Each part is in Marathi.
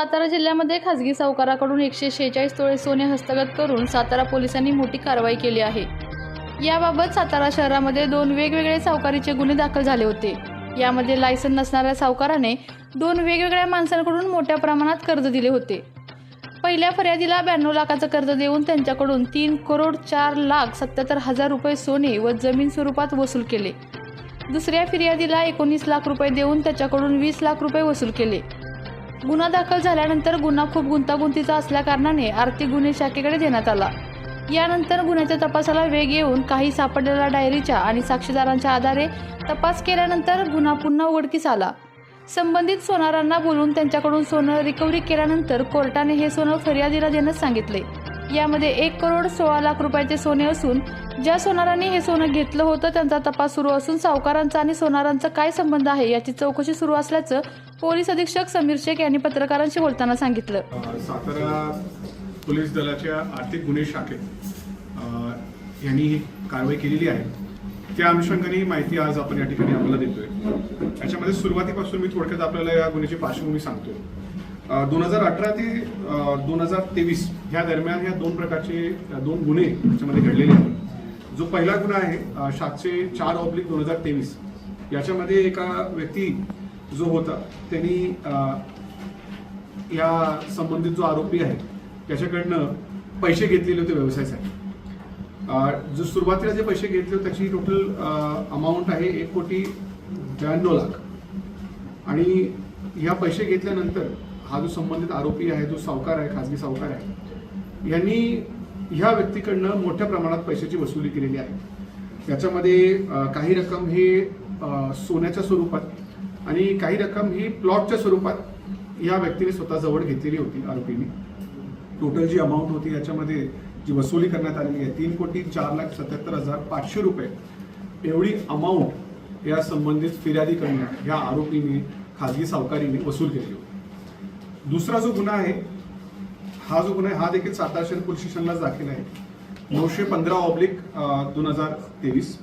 सातारा जिल्ह्यामध्ये खासगी सावकाराकडून एकशे शेहेचाळीस तोळे सोने हस्तगत करून सातारा पोलिसांनी मोठी कारवाई केली आहे. याबाबत सातारा शहरामध्ये दोन वेगवेगळे सावकारीचे गुन्हे दाखल झाले होते. यामध्ये लायसन नसणाऱ्या सावकाराने दोन वेगवेगळ्या माणसांकडून मोठ्या प्रमाणात कर्ज दिले होते. पहिल्या फर्यादीला ब्याण्णव लाखाचं कर्ज देऊन त्यांच्याकडून तीन करोड चार लाख सत्याहत्तर हजार रुपये सोने व जमीन स्वरूपात वसूल केले. दुसऱ्या फिर्यादीला एकोणीस लाख रुपये देऊन त्याच्याकडून वीस लाख रुपये वसूल केले. गुन्हा दाखल झाल्यानंतर गुन्हा खूप गुंतागुंतीचा असल्याकारणाने आर्थिक गुन्हे शाखेकडे देण्यात आला. यानंतर गुन्ह्याच्या तपासाला वेग येऊन काही सापडलेल्या डायरीच्या आणि साक्षीदारांच्या आधारे तपास केल्यानंतर गुन्हा पुन्हा उघडकीस आला. संबंधित सोनारांना बोलून त्यांच्याकडून सोनं रिकव्हरी केल्यानंतर कोर्टाने हे सोनं फर्यादीला देण्यास सांगितले. यामध्ये एक करोड सोळा लाख रुपयाचे सोने असून ज्या सोनारांनी हे सोनं घेतलं होतं त्यांचा तपास सुरू असून सावकारांचा आणि सोनारांचा काय संबंध आहे याची चौकशी सुरू असल्याचं पोलीस अधीक्षक समीर शेख यांनी पत्रकारांशी बोलताना सांगितलं. सातारा पोलीस दलाच्या आर्थिक गुन्हे शाखेत यांनी ही कारवाई केलेली आहे. त्या अनुषंगाने ही माहिती आज आपण या ठिकाणी आपल्याला देतोय. याच्यामध्ये सुरुवातीपासून मी थोडक्यात आपल्याला या गुन्ह्याची पार्श्वभूमी सांगतो दोन हजार अठरा ते दोन हजार तेवीस ह्या दरम्यान ह्या दोन प्रकारचे दोन गुन्हे याच्यामध्ये घडलेले आहेत. जो पहिला गुन्हा आहे सातशे चार ऑब्लिक दोन हजार तेवीस. याच्यामध्ये एका व्यक्ती जो होता त्यांनी या संबंधित जो आरोपी आहे त्याच्याकडनं पैसे घेतलेले होते व्यवसायासाठी. जो सुरुवातीला जे पैसे घेतले होते त्याची टोटल अमाऊंट आहे एक कोटी ब्याण्णव लाख. आणि ह्या पैसे घेतल्यानंतर हा जो संबंधित आरोपी आहे जो सावकार आहे खाजगी सावकार आहे यांनी ह्या व्यक्तीकडनं मोठ्या प्रमाणात पैशाची वसुली केलेली आहे. याच्यामध्ये काही रक्कम हे सोन्याच्या स्वरूपात आणि काही रक्कम ही प्लॉटच्या स्वरूपात या व्यक्तीने स्वतः जवळ घेतलेली होती आरोपीने. टोटल जी अमाऊंट होती याच्यामध्ये जी वसुली करण्यात आलेली आहे तीन कोटी चार लाख सत्याहत्तर हजार पाचशे रुपये. एवढी अमाऊंट या संबंधित फिर्यादीकडनं ह्या आरोपीने खाजगी सावकारीने वसूल केली होती. दुसरा जो गुन्हा आहे हा जो गुन्हा आहे हा देखील सातारा शहर पोलीस स्टेशनलाच दाखल आहे. नऊशे पंधरा ऑब्लिक दोन हजार तेवीस.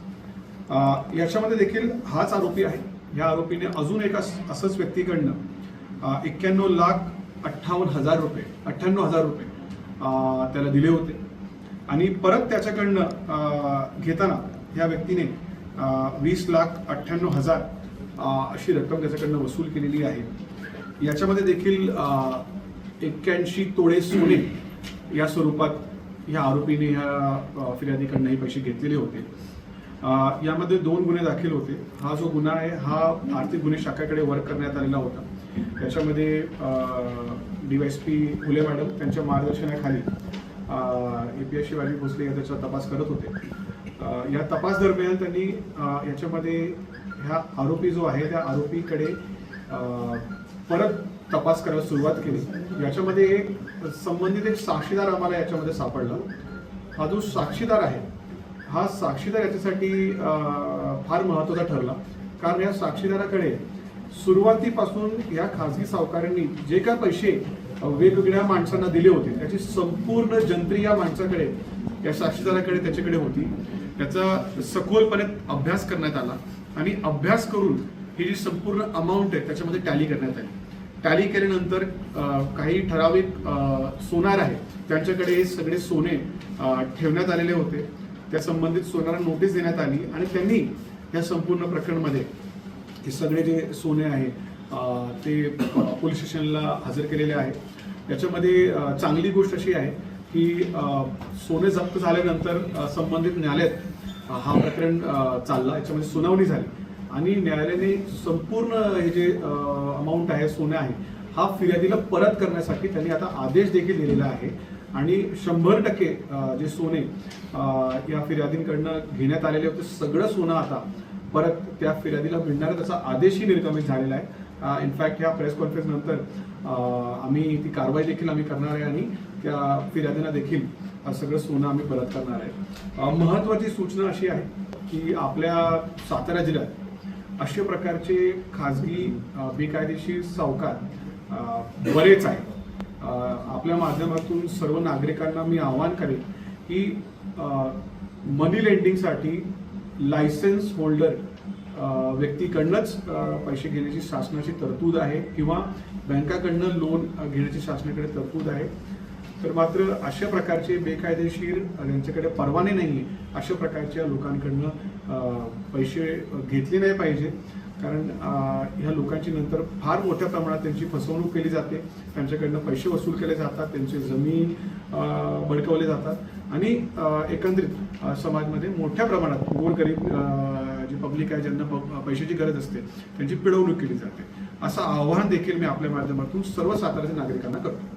याच्यामध्ये देखील हाच आरोपी आहे. या आरोपीने अजून एका असंच व्यक्तीकडनं एक्क्याण्णव लाख अठ्ठावन्न हजार रुपये अठ्ठ्याण्णव हजार रुपये त्याला दिले होते. आणि परत त्याच्याकडनं घेताना ह्या व्यक्तीने वीस लाख अठ्ठ्याण्णव हजार अशी रक्कम त्याच्याकडनं वसूल केलेली आहे. याच्यामध्ये देखील एक्क्याऐंशी तोडे सोने या स्वरूपात ह्या आरोपीने ह्या अं, फिर्यादीकडनं हे पैसे घेतलेले होते. यामध्ये दोन गुन्हे दाखल होते. हा जो गुन्हा आहे हा आर्थिक गुन्हे शाखेकडे वर्क करण्यात आलेला होता. त्याच्यामध्ये डीवायसपी फुले मॅडम त्यांच्या मार्गदर्शनाखाली A P S Shivaji Bhosale या त्याचा तपास करत होते. या तपास दरम्यान त्यांनी याच्यामध्ये ह्या आरोपी जो आहे त्या आरोपीकडे परत तपास करायला सुरुवात केली. याच्यामध्ये एक संबंधित एक साक्षीदार आम्हाला याच्यामध्ये सापडला. हा जो साक्षीदार आहे हा साक्षीदार याच्यासाठी फार महत्त्वाचा ठरला. कारण या साक्षीदाराकडे सुरुवातीपासून या खाजगी सावकारांनी जे काय पैसे वेगवेगळ्या माणसांना दिले होते त्याची संपूर्ण जंत्री या माणसाकडे या साक्षीदाराकडे त्याच्याकडे होती. त्याचा सखोलपणे अभ्यास करण्यात आला आणि अभ्यास करून ही जी संपूर्ण अमाऊंट आहे त्याच्यामध्ये टॅली करण्यात आली. टॅली केल्यानंतर काही ठराविक सोनार आहे त्यांच्याकडे हे सगळे सोने ठेवण्यात आलेले होते. त्या संबंधित सोनारा नोटीस देण्यात आली आणि त्यांनी या संपूर्ण प्रकरणमध्ये हे सगळे जे सोने आहे ते पोलीस स्टेशनला हजर केलेले आहे याच्यामध्ये चांगली गोष्ट अशी आहे की सोने जप्त झाल्यानंतर संबंधित न्यायालयात हा प्रकरण चालला. याच्यामध्ये सुनावणी झाली. आणि न्यायालयाने संपूर्ण हे जे अमाऊंट आहे सोने आहे हा फिर्यादीला परत करण्यासाठी त्यांनी आता आदेश देखील दिलेला आहे. आणि शंभर टक्के जे सोने या फिर्यादींकडनं घेण्यात आलेले होते सगळं सोनं आता परत त्या फिर्यादीला मिळणार त्याचा आदेशही निर्गमित झालेला आहे. इनफॅक्ट ह्या प्रेस कॉन्फरन्सनंतर आम्ही ती कारवाई देखील आम्ही करणार आहे आणि त्या फिर्यादींना देखील सगळं सोनं आम्ही परत करणार आहे. महत्त्वाची सूचना अशी आहे की आपल्या सातारा जिल्ह्यात अशा प्रकारचे खाजगी बेकायदेशीर सावकार बरेच आहेत. आपल्या माध्यमातून सर्व नागरिकांना मी आवाहन करेन की मनी लेंडिंगसाठी लायसन्स होल्डर व्यक्तीकडनंच पैसे घेण्याची शासनाची तरतूद आहे किंवा बँकाकडनं लोन घेण्याची शासनाकडे तरतूद आहे. तर मात्र अशा प्रकारचे बेकायदेशीर ज्यांच्याकडे परवाने नाही अशा प्रकारच्या लोकांकडनं पैसे घेतले नाही पाहिजे. कारण ह्या लोकांची नंतर फार मोठ्या प्रमाणात त्यांची फसवणूक केली जाते. त्यांच्याकडनं पैसे वसूल केले जातात त्यांचे जमीन बळकवले जातात. आणि एकंदरीत समाजमध्ये मोठ्या प्रमाणात गोरगरीब अ, जी पब्लिक आहे ज्यांना प- पैशाची गरज असते त्यांची पिळवणूक केली जाते. असं आव्हान देखील मी आपल्या माध्यमातून सर्व साताऱ्याच्या नागरिकांना करतो.